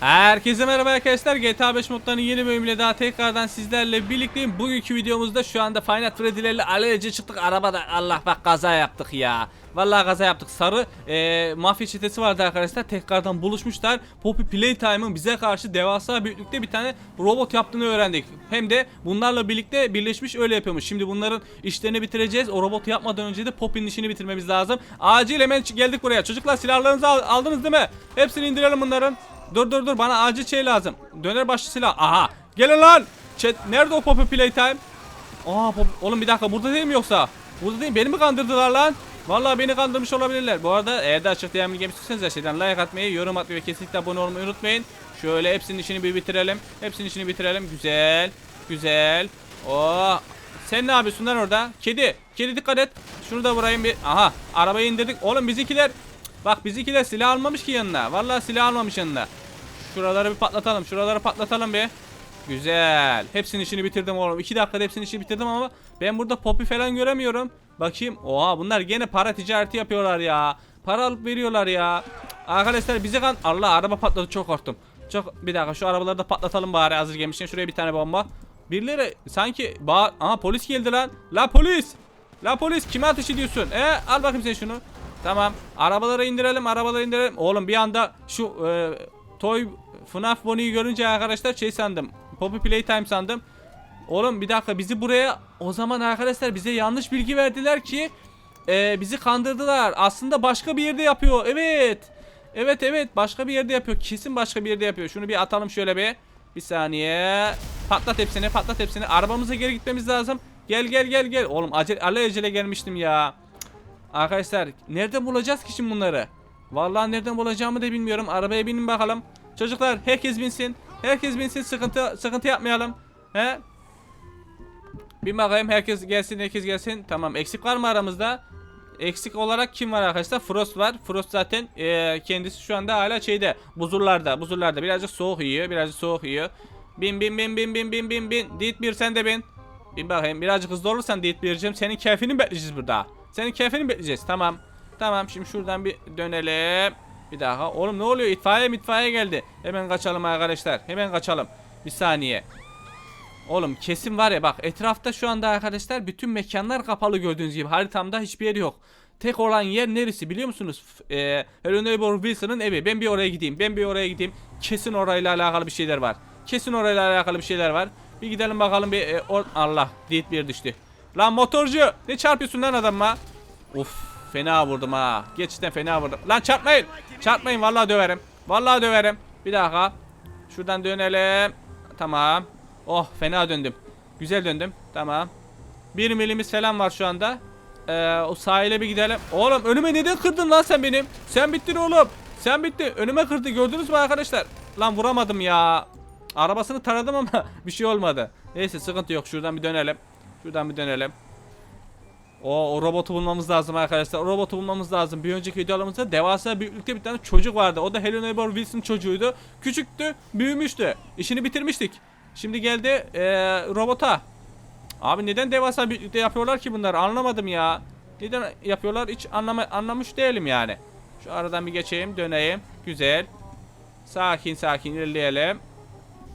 Herkese merhaba arkadaşlar. GTA 5 modlarının yeni bölümüyle daha tekrardan sizlerle birlikteyim. Bugünkü videomuzda şu anda Final Freddy'lerle alelacele çıktık. Arabada Allah bak kaza yaptık ya. Vallahi kaza yaptık. Sarı eee mafya çetesi vardı arkadaşlar. Tekrardan buluşmuşlar. Poppy Playtime'ın bize karşı devasa büyüklükte bir tane robot yaptığını öğrendik. Hem de bunlarla birlikte birleşmiş öyle yapıyormuş. Şimdi bunların işlerini bitireceğiz. O robotu yapmadan önce de Poppy'nin işini bitirmemiz lazım. Acil hemen geldik buraya. Çocuklar silahlarınızı al- aldınız değil mi? Hepsini indirelim bunların Dur dur dur bana acil şey lazım. Döner başlı silah. Aha. Gelin lan. Chat nerede o Poppy Playtime? Aa pop oğlum bir dakika burada değil mi yoksa? Burada değil mi? Beni mi kandırdılar lan? Vallahi beni kandırmış olabilirler. Bu arada eğer de açık devamlı game istiyorsanız her şeyden like atmayı, yorum atmayı ve kesinlikle abone olmayı unutmayın. Şöyle hepsinin işini bir bitirelim. Hepsinin işini bitirelim. Güzel. Güzel. Oo. Sen ne yapıyorsun lan orada? Kedi. Kedi dikkat et. Şunu da vurayım bir. Aha. Arabayı indirdik. Oğlum bizimkiler Bak bizimkiler silah almamış ki yanına. Vallahi silah almamış yanına. Şuraları bir patlatalım. Şuraları patlatalım bir. Güzel. Hepsinin işini bitirdim oğlum. 2 dakikada hepsinin işini bitirdim ama ben burada popi falan göremiyorum. Bakayım. Oha bunlar gene para ticareti yapıyorlar ya. Para alıp veriyorlar ya. Arkadaşlar bize kan... Allah araba patladı çok korktum. Çok bir dakika şu arabaları da patlatalım bari hazır gelmişken. Şuraya bir tane bomba. Birileri sanki bağır... Aha polis geldi lan. La polis. La polis kime ateş ediyorsun? E al bakayım sen şunu. Tamam. Arabaları indirelim, arabaları indirelim. Oğlum bir anda şu e, Toy FNAF Bonnie'yi görünce arkadaşlar şey sandım. Poppy Playtime sandım. Oğlum bir dakika bizi buraya o zaman arkadaşlar bize yanlış bilgi verdiler ki e, bizi kandırdılar. Aslında başka bir yerde yapıyor. Evet. Evet evet başka bir yerde yapıyor. Kesin başka bir yerde yapıyor. Şunu bir atalım şöyle bir. Bir saniye. Patlat hepsini patlat hepsini. Arabamıza geri gitmemiz lazım. Gel gel gel gel. Oğlum acele alelacele gelmiştim ya. Arkadaşlar nereden bulacağız ki şimdi bunları? Vallahi nereden bulacağımı da bilmiyorum. Arabaya binin bakalım. Çocuklar herkes binsin. Herkes binsin sıkıntı sıkıntı yapmayalım. He? Bin bakayım herkes gelsin herkes gelsin. Tamam eksik var mı aramızda? Eksik olarak kim var arkadaşlar? Frost var. Frost zaten eee, kendisi şu anda hala şeyde buzullarda buzullarda birazcık soğuk yiyor birazcık soğuk yiyor. Bin bin bin bin bin bin bin bin. Dit bir sen de bin. Bin bakayım birazcık hızlı olursan dit biricim senin keyfini bekleyeceğiz burada. Senin keyfini bekleyeceğiz tamam. Tamam şimdi şuradan bir dönelim. Bir daha. Oğlum ne oluyor? İtfaiye itfaiye geldi. Hemen kaçalım arkadaşlar. Hemen kaçalım. Bir saniye. Oğlum kesin var ya bak etrafta şu anda arkadaşlar bütün mekanlar kapalı gördüğünüz gibi haritamda hiçbir yer yok. Tek olan yer neresi biliyor musunuz? E, Hello Neighbor Wilson'ın evi. Ben bir oraya gideyim. Ben bir oraya gideyim. Kesin orayla alakalı bir şeyler var. Kesin orayla alakalı bir şeyler var. Bir gidelim bakalım bir e, Allah dit bir düştü. Lan motorcu ne çarpıyorsun lan adamma? Uf fena vurdum ha. Geçitten fena vurdum. Lan çarpmayın. Çarpmayın vallahi döverim. Vallahi döverim. Bir dakika. Şuradan dönelim. Tamam. Oh fena döndüm. Güzel döndüm. Tamam. Bir milimiz falan var şu anda. Ee, o sahile bir gidelim. Oğlum önüme neden kırdın lan sen benim? Sen bittin oğlum. Sen bitti. Önüme kırdı. Gördünüz mü arkadaşlar? Lan vuramadım ya. Arabasını taradım ama bir şey olmadı. Neyse sıkıntı yok. Şuradan bir dönelim. Şuradan bir dönelim. O, o robotu bulmamız lazım arkadaşlar. O robotu bulmamız lazım. Bir önceki videolarımızda devasa büyüklükte bir tane çocuk vardı. O da Hello Neighbor Wilson çocuğuydu. Küçüktü, büyümüştü. İşini bitirmiştik. Şimdi geldi eee, robota. Abi neden devasa büyüklükte yapıyorlar ki bunları anlamadım ya. Neden yapıyorlar hiç anlama, anlamış değilim yani. Şu aradan bir geçeyim döneyim. Güzel. Sakin sakin ilerleyelim.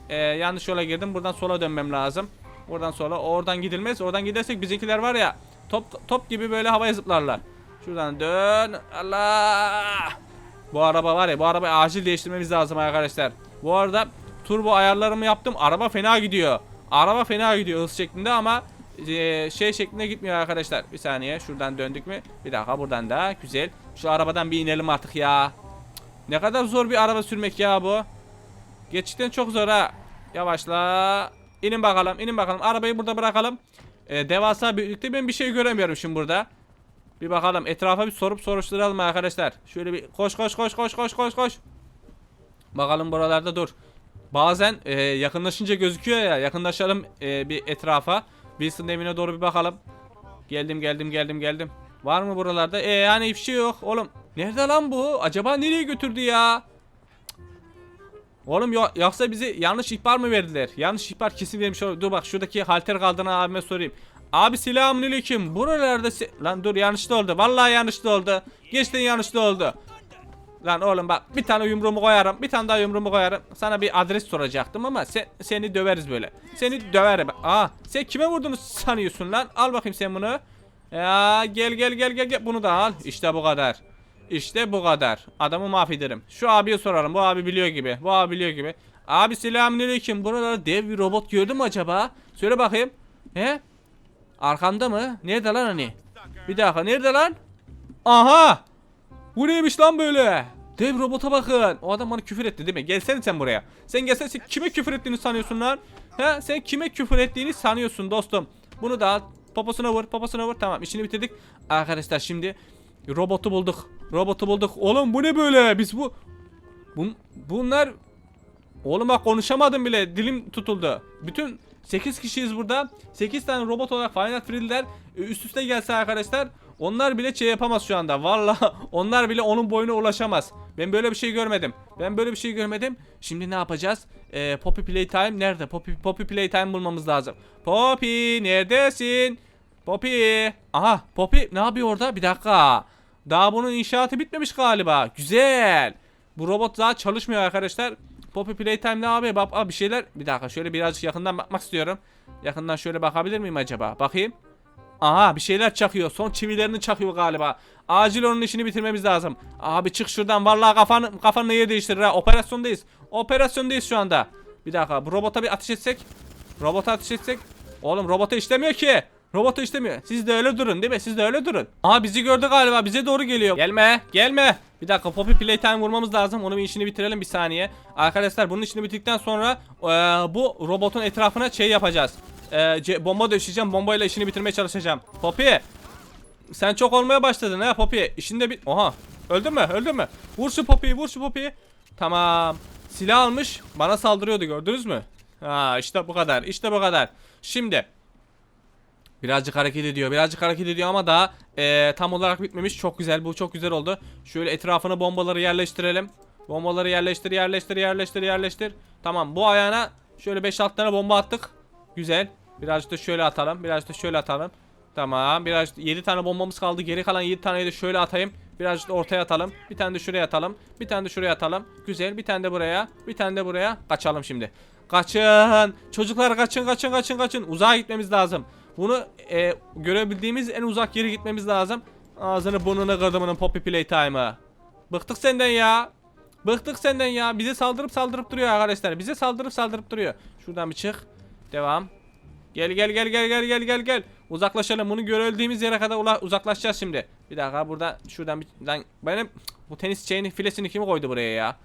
Ee, yanlış yola girdim. Buradan sola dönmem lazım. Buradan sola. Oradan gidilmez. Oradan gidersek bizimkiler var ya. Top top gibi böyle havaya zıplarlar. Şuradan dön. Allah. Bu araba var ya bu arabayı acil değiştirmemiz lazım arkadaşlar. Bu arada turbo ayarlarımı yaptım. Araba fena gidiyor. Araba fena gidiyor hız şeklinde ama e, şey şeklinde gitmiyor arkadaşlar. Bir saniye şuradan döndük mü? Bir dakika buradan da güzel. Şu arabadan bir inelim artık ya. Ne kadar zor bir araba sürmek ya bu. Geçişten çok zor ha. Yavaşla. İnin bakalım, inin bakalım. Arabayı burada bırakalım. Ee, devasa büyüklükte ben bir şey göremiyorum şimdi burada. Bir bakalım etrafa bir sorup soruşturalım arkadaşlar. Şöyle bir koş koş koş koş koş koş koş. Bakalım buralarda dur. Bazen e, yakınlaşınca gözüküyor ya. Yakınlaşalım e, bir etrafa. Wilson'ın evine doğru bir bakalım. Geldim geldim geldim geldim. Var mı buralarda? E yani hiçbir şey yok. Oğlum nerede lan bu? Acaba nereye götürdü ya? Oğlum yo- yoksa bizi yanlış ihbar mı verdiler? Yanlış ihbar kesin vermiş. Dur bak şuradaki halter kaldığını abime sorayım. Abi selamünaleyküm. Buralarda se- lan dur yanlışlı oldu. Vallahi yanlışlı oldu. Geçten yanlışlı oldu. Lan oğlum bak bir tane yumruğumu koyarım bir tane daha yumruğumu koyarım. Sana bir adres soracaktım ama sen, seni döveriz böyle. Seni döverim. Aa sen kime vurdunu sanıyorsun lan? Al bakayım sen bunu. Ya gel gel gel gel bunu da al. İşte bu kadar. İşte bu kadar. Adamı mahvederim. Şu abiye sorarım. Bu abi biliyor gibi. Bu abi biliyor gibi. Abi selamünaleyküm. Buralarda dev bir robot gördün mü acaba? Söyle bakayım. He? Arkamda mı? Nerede lan hani? Bir dakika nerede lan? Aha! Bu neymiş lan böyle? Dev robota bakın. O adam bana küfür etti değil mi? Gelsene sen buraya. Sen gelsene sen kime küfür ettiğini sanıyorsun lan? He? Sen kime küfür ettiğini sanıyorsun dostum. Bunu da al. Poposuna vur, poposuna vur. Tamam işini bitirdik. Arkadaşlar şimdi robotu bulduk. Robotu bulduk. Oğlum bu ne böyle? Biz bu... Bun, bunlar... Oğlum bak konuşamadım bile. Dilim tutuldu. Bütün 8 kişiyiz burada. 8 tane robot olarak Final Freddy'ler e, üst üste gelse arkadaşlar onlar bile şey yapamaz şu anda. Valla onlar bile onun boyuna ulaşamaz. Ben böyle bir şey görmedim. Ben böyle bir şey görmedim. Şimdi ne yapacağız? Ee, Poppy Playtime nerede? Poppy, Poppy Playtime bulmamız lazım. Poppy neredesin? Poppy. Aha Poppy ne yapıyor orada? Bir dakika. Daha bunun inşaatı bitmemiş galiba. Güzel. Bu robot daha çalışmıyor arkadaşlar. Poppy Playtime ne abi? Bak abi bir şeyler. Bir dakika şöyle birazcık yakından bakmak istiyorum. Yakından şöyle bakabilir miyim acaba? Bakayım. Aha bir şeyler çakıyor. Son çivilerini çakıyor galiba. Acil onun işini bitirmemiz lazım. Abi çık şuradan. Vallahi kafanı kafanı yer değiştirir ha. Operasyondayız. Operasyondayız şu anda. Bir dakika bu robota bir ateş etsek. Robota ateş etsek. Oğlum robota işlemiyor ki. Robota işlemiyor. Siz de öyle durun değil mi? Siz de öyle durun. Aha bizi gördü galiba. Bize doğru geliyor. Gelme. Gelme. Bir dakika Poppy Playtime vurmamız lazım. Onun işini bitirelim bir saniye. Arkadaşlar bunun işini bitirdikten sonra eee, bu robotun etrafına şey yapacağız. Ce- bomba döşeyeceğim. Bombayla işini bitirmeye çalışacağım. Poppy. Sen çok olmaya başladın ha Poppy. İşinde bir... Oha. Öldün mü? Öldün mü? Vur şu Poppy'yi. Vur şu Poppy'yi. Tamam. Silah almış. Bana saldırıyordu gördünüz mü? Ha işte bu kadar. İşte bu kadar. Şimdi. Birazcık hareket ediyor. Birazcık hareket ediyor ama daha eee, tam olarak bitmemiş. Çok güzel. Bu çok güzel oldu. Şöyle etrafına bombaları yerleştirelim. Bombaları yerleştir, yerleştir, yerleştir, yerleştir. Tamam. Bu ayağına şöyle 5-6 tane bomba attık. Güzel. Birazcık da şöyle atalım. Birazcık da şöyle atalım. Tamam. Birazcık 7 tane bombamız kaldı. Geri kalan 7 taneyi de şöyle atayım. Birazcık da ortaya atalım. Bir tane de şuraya atalım. Bir tane de şuraya atalım. Güzel. Bir tane de buraya. Bir tane de buraya. Kaçalım şimdi. Kaçın. Çocuklar kaçın kaçın kaçın kaçın. Uzağa gitmemiz lazım. Bunu e, görebildiğimiz en uzak yere gitmemiz lazım. Ağzını burnunu kırdımının Poppy Playtime'ı. Bıktık senden ya. Bıktık senden ya. Bize saldırıp saldırıp duruyor arkadaşlar. Bize saldırıp saldırıp duruyor. Şuradan bir çık. Devam. Gel gel gel gel gel gel gel gel. Uzaklaşalım. Bunu görebildiğimiz yere kadar uzaklaşacağız şimdi. Bir dakika burada şuradan bir lan benim bu tenis şeyini filesini kim koydu buraya ya?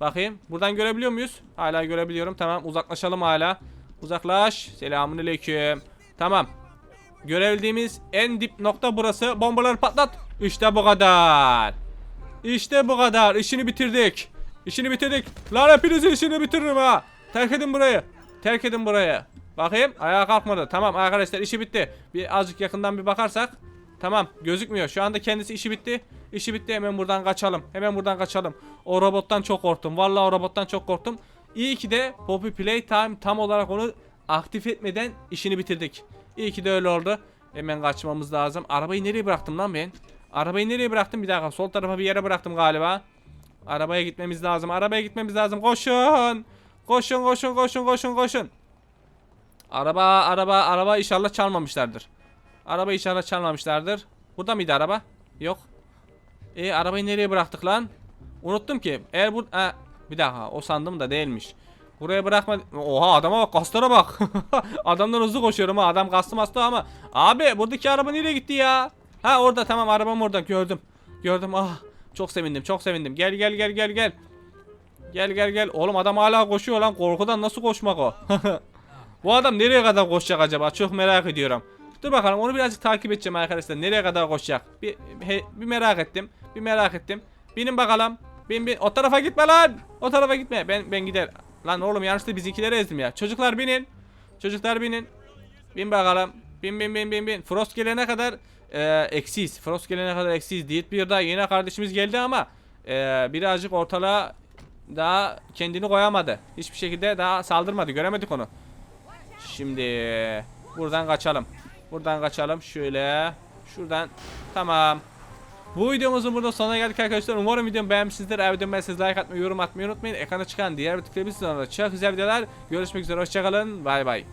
Bakayım. Buradan görebiliyor muyuz? Hala görebiliyorum. Tamam. Uzaklaşalım hala. Uzaklaş. Selamünaleyküm. Tamam. Görebildiğimiz en dip nokta burası. Bombaları patlat. İşte bu kadar. İşte bu kadar. İşini bitirdik. İşini bitirdik. Lan hepinizin işini bitiririm ha. Terk edin burayı. Terk edin burayı. Bakayım ayağa kalkmadı. Tamam arkadaşlar işi bitti. Bir azıcık yakından bir bakarsak. Tamam gözükmüyor. Şu anda kendisi işi bitti. İşi bitti hemen buradan kaçalım. Hemen buradan kaçalım. O robottan çok korktum. Vallahi o robottan çok korktum. İyi ki de Poppy Playtime tam olarak onu aktif etmeden işini bitirdik. İyi ki de öyle oldu. Hemen kaçmamız lazım. Arabayı nereye bıraktım lan ben? Arabayı nereye bıraktım? Bir dakika sol tarafa bir yere bıraktım galiba. Arabaya gitmemiz lazım. Arabaya gitmemiz lazım. Koşun. Koşun koşun koşun koşun koşun. Araba araba araba inşallah çalmamışlardır. Araba inşallah çalmamışlardır. Burada mıydı araba? Yok. E arabayı nereye bıraktık lan? Unuttum ki. Eğer bu ha, bir dakika o sandım da değilmiş. Buraya bırakma. Oha adama bak kaslara bak. Adamdan hızlı koşuyorum ha. Adam kastı mastı ama. Abi buradaki araba nereye gitti ya? Ha orada tamam arabam orada gördüm. Gördüm ah. Çok sevindim çok sevindim. Gel gel gel gel gel. Gel gel gel. Oğlum adam hala koşuyor lan. Korkudan nasıl koşmak o? Bu adam nereye kadar koşacak acaba? Çok merak ediyorum. Dur bakalım onu birazcık takip edeceğim arkadaşlar. Nereye kadar koşacak? Bir, he- bir merak ettim. Bir merak ettim. Binin bakalım. Bin bin. O tarafa gitme lan. O tarafa gitme. Ben ben gider. Lan oğlum yanlışlıkla bizimkileri ezdim ya. Çocuklar binin. Çocuklar binin. Bin bakalım. Bin bin bin bin bin. Frost gelene kadar e, eksiyiz. Frost gelene kadar eksiyiz. Diyet bir daha yine kardeşimiz geldi ama e, birazcık ortalığa daha kendini koyamadı. Hiçbir şekilde daha saldırmadı. Göremedik onu. Şimdi buradan kaçalım. Buradan kaçalım. Şöyle. Şuradan. Tamam. Bu videomuzun burada sonuna geldik arkadaşlar. Umarım videomu beğenmişsinizdir. Eğer videomu beğendiyseniz like atmayı, yorum atmayı unutmayın. Ekrana çıkan diğer tıklayabilirsiniz. Çok güzel videolar. Görüşmek üzere. Hoşçakalın. Bay bay.